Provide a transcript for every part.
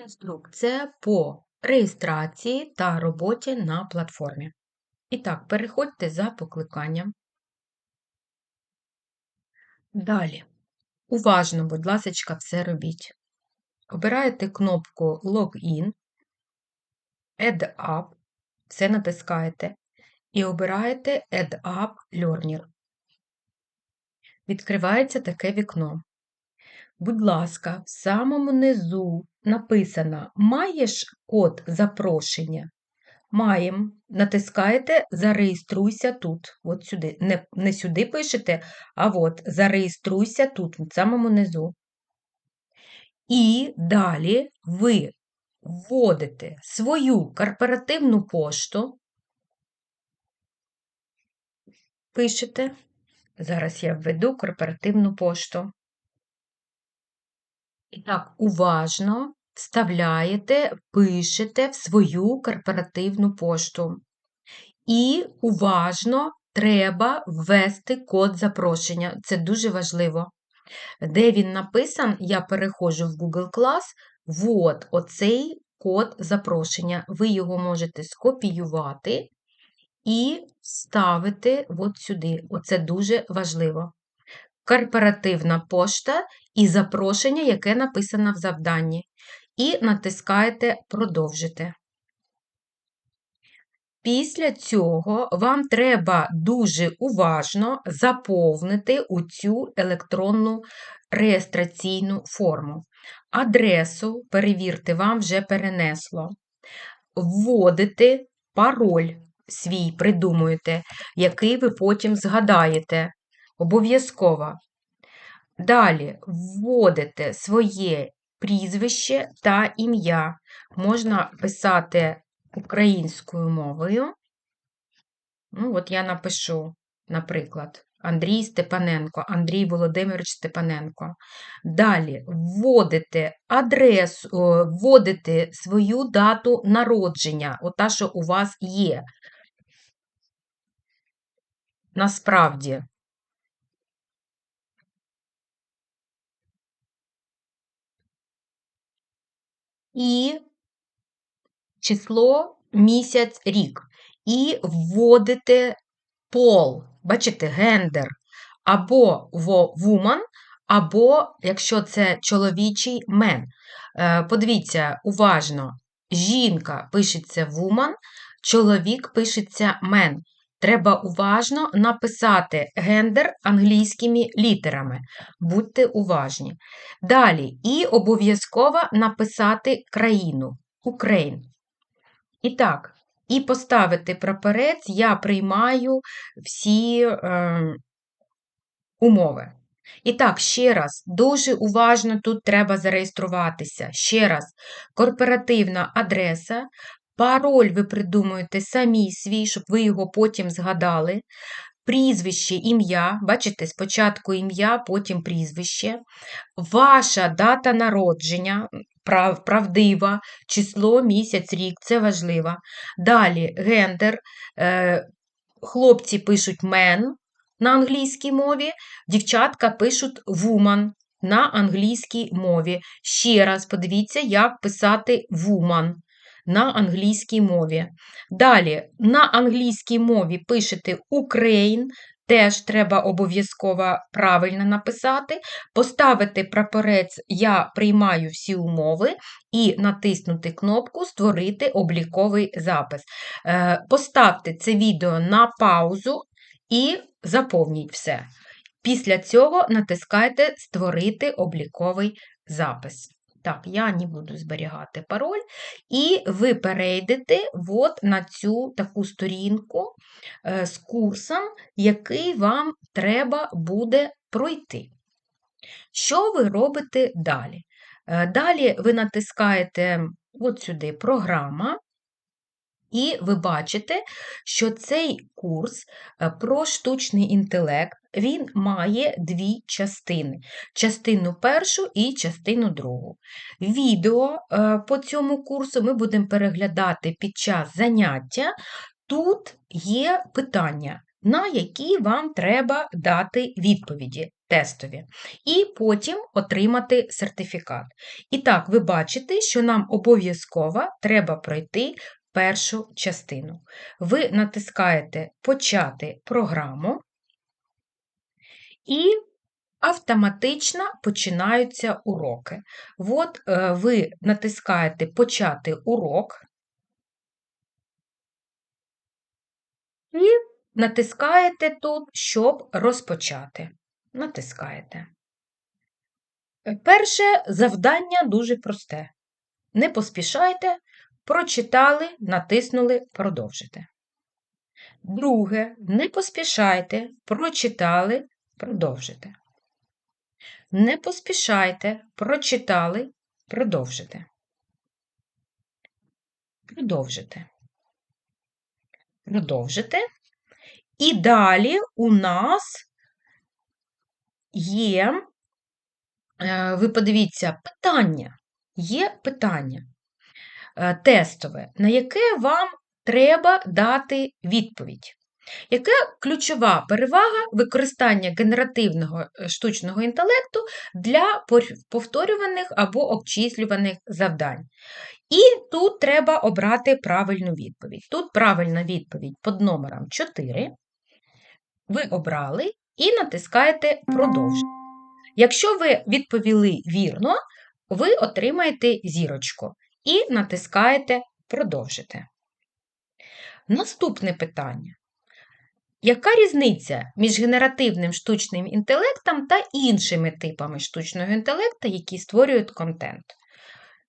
Інструкція по реєстрації та роботі на платформі. І так, переходьте за покликанням. Далі. Уважно, будь ласка, все робіть. Обираєте кнопку Login, Add App, все натискаєте і обираєте Add App Learner. Відкривається таке вікно. Будь ласка, в самому низу написано Маєш код запрошення? Маємо. Натискаєте Зареєструйся тут. От сюди. Не, не сюди пишете, а от зареєструйся тут, в самому низу. І далі ви вводите свою корпоративну пошту, пишете. Зараз я введу корпоративну пошту. І так, уважно вставляєте, пишете в свою корпоративну пошту. І уважно треба ввести код запрошення. Це дуже важливо. Де він написан, я переходжу в Google Class. Вот оцей код запрошення. Ви його можете скопіювати і ставити от сюди. Оце дуже важливо. Корпоративна пошта і запрошення, яке написано в завданні. І натискаєте Продовжити. Після цього вам треба дуже уважно заповнити у цю електронну реєстраційну форму. Адресу, перевірте, вам вже перенесло. Вводите пароль свій, придумуєте, який ви потім згадаєте. Обов'язково. Далі вводите своє прізвище та ім'я. Можна писати українською мовою. Ну, от я напишу, наприклад, Андрій Степаненко, Андрій Володимирович Степаненко. Далі вводите адресу, вводите свою дату народження, ота, що у вас є. Насправді. І число, місяць, рік. І вводите пол, бачите, гендер, або woman, або, якщо це чоловічий мен. Е, подивіться, уважно, жінка пишеться woman, чоловік пишеться мен. Треба уважно написати гендер англійськими літерами. Будьте уважні. Далі, і обов'язково написати країну Україн. І так, і поставити прапорець, я приймаю всі е, умови. І так, ще раз, дуже уважно тут треба зареєструватися. Ще раз, корпоративна адреса, пароль ви придумуєте самі свій, щоб ви його потім згадали. Прізвище, ім'я, бачите, спочатку ім'я, потім прізвище, ваша дата народження, прав, правдива, число, місяць, рік це важливо. Далі гендер. Е, Хлопці пишуть men на англійській мові, дівчатка пишуть woman на англійській мові. Ще раз подивіться, як писати woman на англійській мові. Далі, на англійській мові пишете Ukraine, теж треба обов'язково правильно написати, поставити прапорець Я приймаю всі умови і натиснути кнопку Створити обліковий запис. Е, поставте це відео на паузу і заповніть все. Після цього натискайте Створити обліковий запис. Так, я не буду зберігати пароль, і ви перейдете от на цю таку сторінку е, з курсом, який вам треба буде пройти. Що ви робите далі? Е, далі ви натискаєте от сюди програма, і ви бачите, що цей курс е, про штучний інтелект він має дві частини: частину першу і частину другу. Відео е, по цьому курсу ми будемо переглядати під час заняття. Тут є питання. на які вам треба дати відповіді тестові, і потім отримати сертифікат. І так, ви бачите, що нам обов'язково треба пройти першу частину. Ви натискаєте Почати програму, і автоматично починаються уроки. От е, ви натискаєте Почати урок і натискаєте тут, щоб розпочати. Натискаєте. Е, Перше завдання дуже просте. Не поспішайте, прочитали, натиснули Продовжити. Друге, не поспішайте, прочитали, продовжити. Не поспішайте, прочитали, продовжити. Продовжити. Продовжити. І далі у нас є, е, ви подивіться, питання. Є питання тестове, на яке вам треба дати відповідь. Яка ключова перевага використання генеративного е, штучного інтелекту для повторюваних або обчислюваних завдань? І тут треба обрати правильну відповідь. Тут правильна відповідь під номером 4. Ви обрали і натискаєте Продовжити. Якщо ви відповіли вірно, ви отримаєте зірочку і натискаєте Продовжити. Наступне питання. Яка різниця між генеративним штучним інтелектом та іншими типами штучного інтелекту, які створюють контент?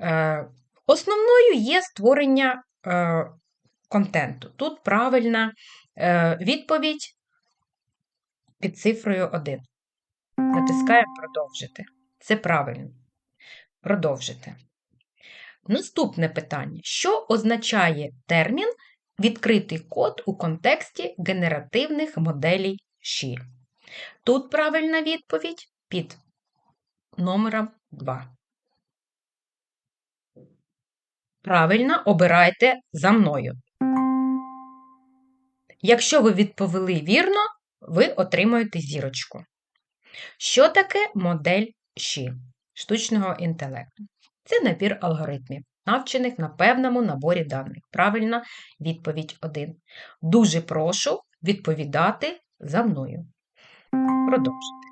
Е, Основною є створення е, контенту. Тут правильна е, відповідь під цифрою 1. Натискаємо продовжити. Це правильно. Продовжити. Наступне питання. Що означає термін відкритий код у контексті генеративних моделей ШІ? Тут правильна відповідь під номером 2. Правильно обирайте за мною. Якщо ви відповіли вірно, ви отримуєте зірочку. Що таке модель ШІ штучного інтелекту? Це набір алгоритмів, навчених на певному наборі даних. Правильна відповідь 1. Дуже прошу відповідати за мною. Продовжуйте.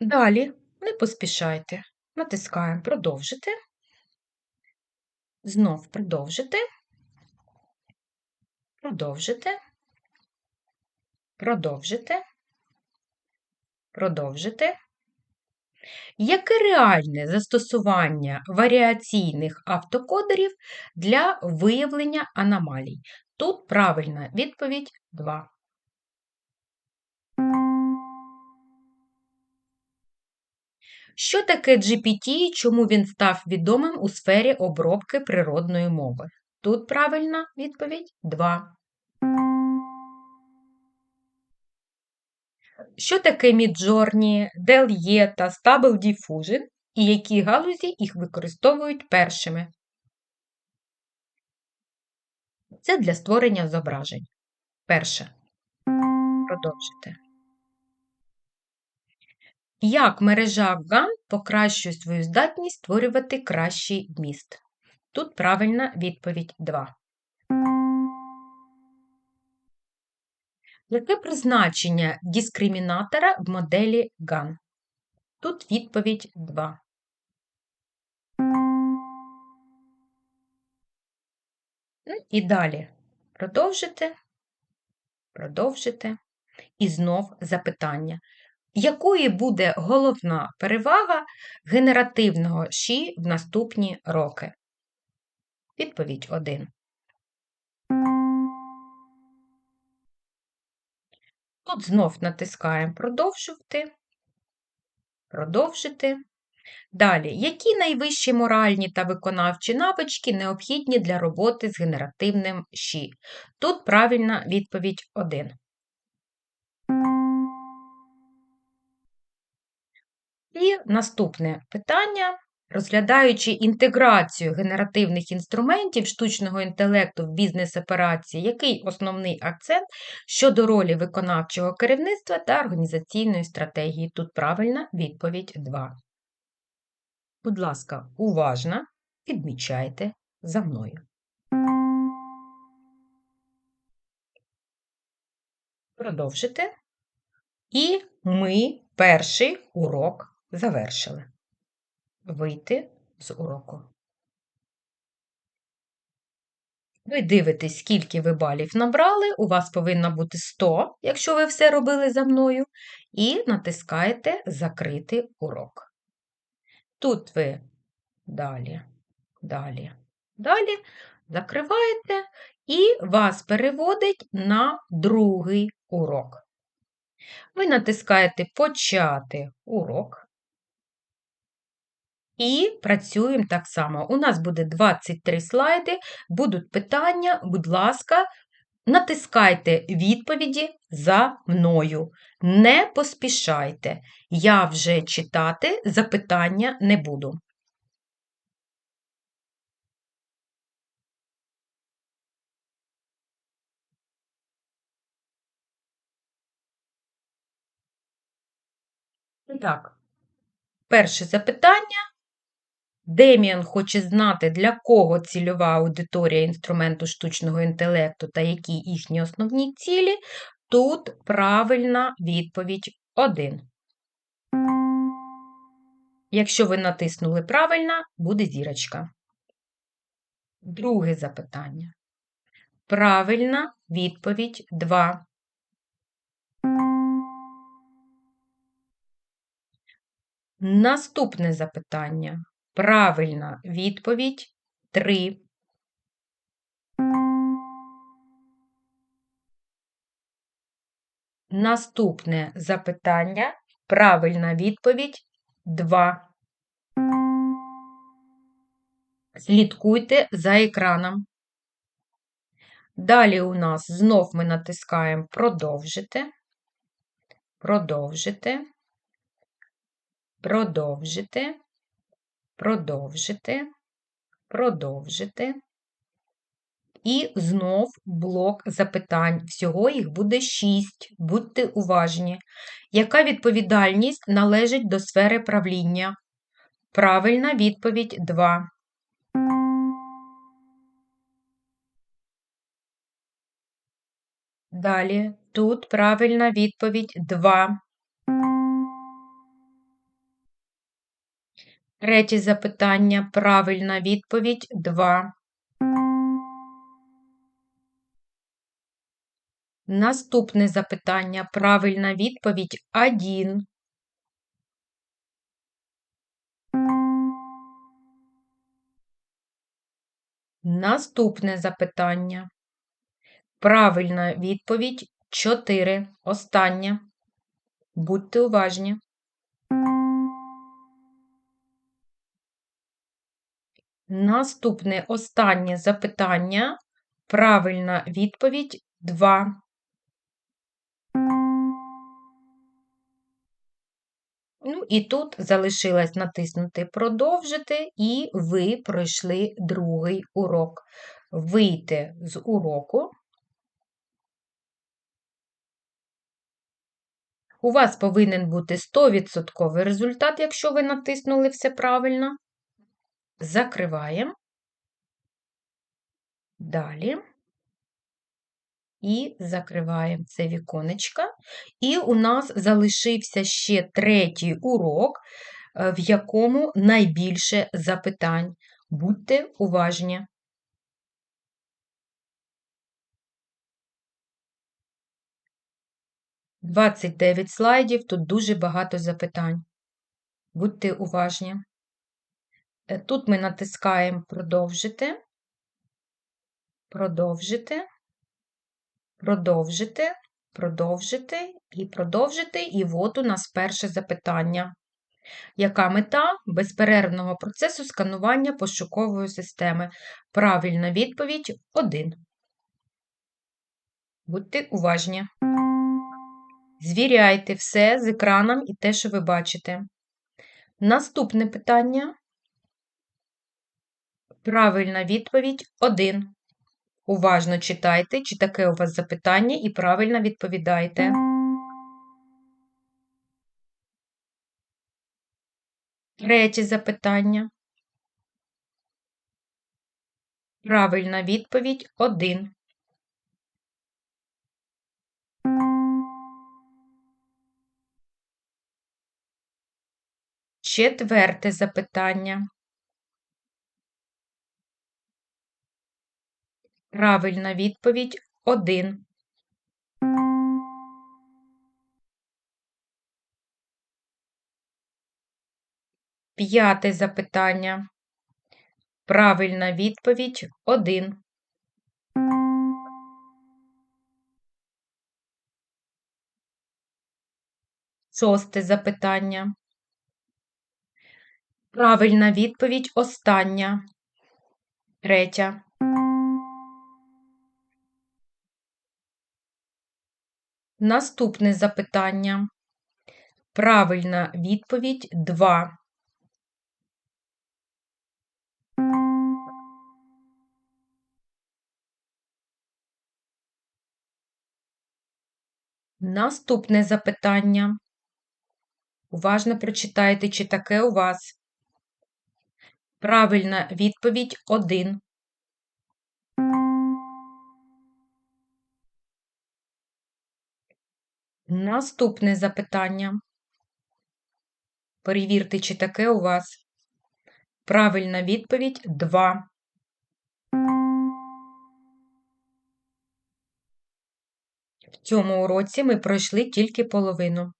Далі не поспішайте. Натискаємо продовжити. Знов продовжити. Продовжити. Продовжити. Продовжити. Яке реальне застосування варіаційних автокодерів для виявлення аномалій? Тут правильна відповідь 2. Що таке GPT і чому він став відомим у сфері обробки природної мови? Тут правильна відповідь 2. Що таке Midjourney, DALL-E та Stable Diffusion і які галузі їх використовують першими? Це для створення зображень. Перше. Продовжити. Як мережа GAN покращує свою здатність створювати кращий вміст? Тут правильна відповідь 2. Яке призначення дискримінатора в моделі GAN? Тут відповідь 2. Ну і далі продовжити, продовжити. І знов запитання. Якою буде головна перевага генеративного ШІ в наступні роки? Відповідь 1. Тут знов натискаємо продовжувати, продовжити. Далі, які найвищі моральні та виконавчі навички необхідні для роботи з генеративним ШІ? Тут правильна відповідь 1. І наступне питання Розглядаючи інтеграцію генеративних інструментів штучного інтелекту в бізнес-операції, який основний акцент щодо ролі виконавчого керівництва та організаційної стратегії? Тут правильна відповідь 2. Будь ласка, уважно підмічайте за мною. Продовжите. І ми перший урок завершили. Вийти з уроку. Ви дивитесь, скільки ви балів набрали. У вас повинно бути 100, якщо ви все робили за мною, і натискаєте Закрити урок. Тут ви далі, далі, далі закриваєте і вас переводить на другий урок. Ви натискаєте Почати урок. І працюємо так само. У нас буде 23 слайди, будуть питання, будь ласка, натискайте відповіді за мною. Не поспішайте. Я вже читати запитання не буду. Так, перше запитання. Деміан хоче знати, для кого цільова аудиторія інструменту штучного інтелекту та які їхні основні цілі. Тут правильна відповідь 1. Якщо ви натиснули правильно, буде зірочка. Друге запитання. Правильна відповідь 2. Наступне запитання. Правильна відповідь 3. Наступне запитання. Правильна відповідь 2. Слідкуйте за екраном. Далі у нас знов ми натискаємо Продовжити, продовжити, продовжити продовжити, продовжити. І знов блок запитань. Всього їх буде 6. Будьте уважні. Яка відповідальність належить до сфери правління? Правильна відповідь 2. Далі тут правильна відповідь 2. Третє запитання. Правильна відповідь 2. Наступне запитання. Правильна відповідь 1. Наступне запитання. Правильна відповідь 4. Останнє. Будьте уважні. Наступне останнє запитання. Правильна відповідь 2. Ну, і тут залишилось натиснути Продовжити, і ви пройшли другий урок. Вийти з уроку. У вас повинен бути 100% результат, якщо ви натиснули все правильно закриваємо. Далі. І закриваємо це віконечко. І у нас залишився ще третій урок, е, в якому найбільше запитань. Будьте уважні. Двадцять дев'ять слайдів, тут дуже багато запитань. Будьте уважні. Е, тут ми натискаємо продовжити, продовжити, продовжити, продовжити і продовжити. І от у нас перше запитання. Яка мета безперервного процесу сканування пошукової системи? Правильна відповідь 1. Будьте уважні. Звіряйте все з екраном і те, що ви бачите. Наступне питання. Правильна відповідь 1. Уважно читайте, чи таке у вас запитання, і правильно відповідайте. Третє запитання. Правильна відповідь 1. Четверте запитання. Правильна відповідь 1. П'яте запитання. Правильна відповідь 1. Шосте запитання. Правильна відповідь остання. Третя. Наступне запитання. Правильна відповідь 2. Наступне запитання. Уважно прочитайте, чи таке у вас. Правильна відповідь 1. Наступне запитання. Перевірте, чи таке у вас. Правильна відповідь 2. В цьому уроці ми пройшли тільки половину.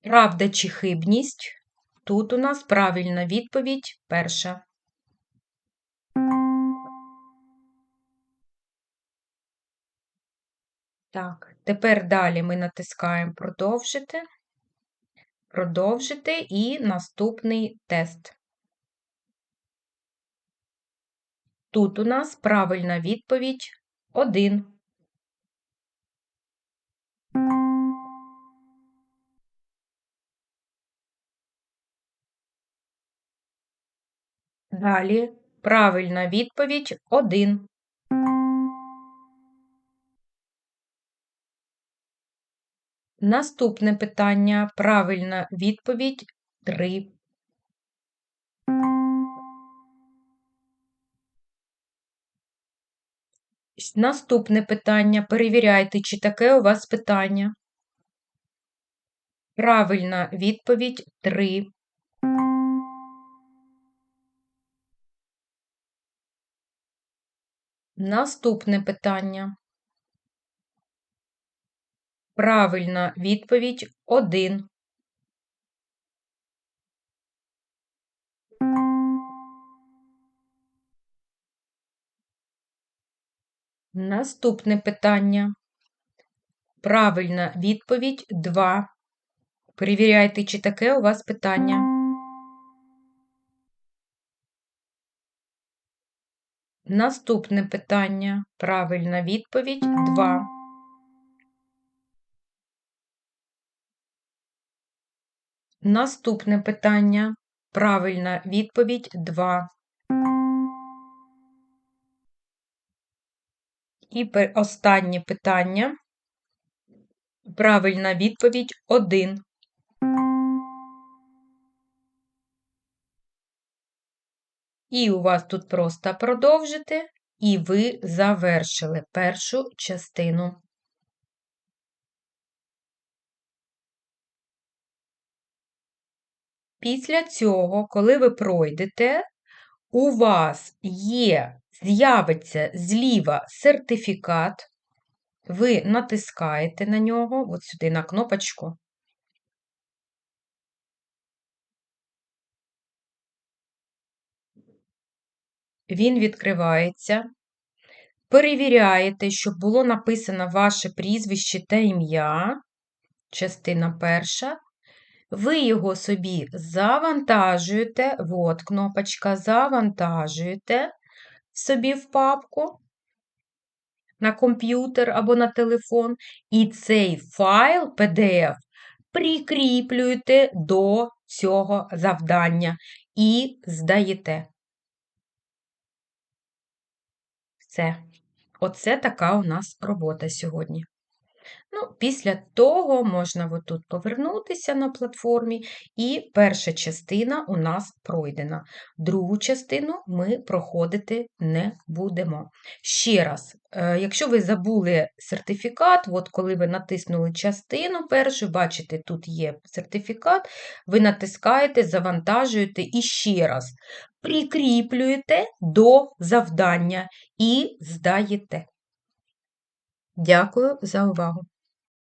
Правда чи хибність? Тут у нас правильна відповідь перша. Так, тепер далі ми натискаємо продовжити, продовжити і наступний тест. Тут у нас правильна відповідь 1. Далі правильна відповідь 1. Наступне питання. Правильна відповідь 3. Наступне питання. Перевіряйте, чи таке у вас питання. Правильна відповідь 3. Наступне питання. Правильна відповідь 1. Наступне питання. Правильна відповідь 2. Перевіряйте, чи таке у вас питання. Наступне питання. Правильна відповідь 2. Наступне питання. Правильна відповідь 2. І останнє питання. Правильна відповідь 1. І у вас тут просто продовжити, і ви завершили першу частину. Після цього, коли ви пройдете, у вас є, з'явиться зліва сертифікат, ви натискаєте на нього, от сюди на кнопочку. Він відкривається. Перевіряєте, щоб було написано ваше прізвище та ім'я, частина перша. Ви його собі завантажуєте, от кнопочка завантажуєте собі в папку на комп'ютер або на телефон, і цей файл PDF прикріплюєте до цього завдання і здаєте. Все. Оце така у нас робота сьогодні. Ну, Після того можна отут повернутися на платформі, і перша частина у нас пройдена. Другу частину ми проходити не будемо. Ще раз, е, якщо ви забули сертифікат, от коли ви натиснули частину першу, бачите, тут є сертифікат, ви натискаєте, завантажуєте і ще раз прикріплюєте до завдання і здаєте. Дякую за увагу!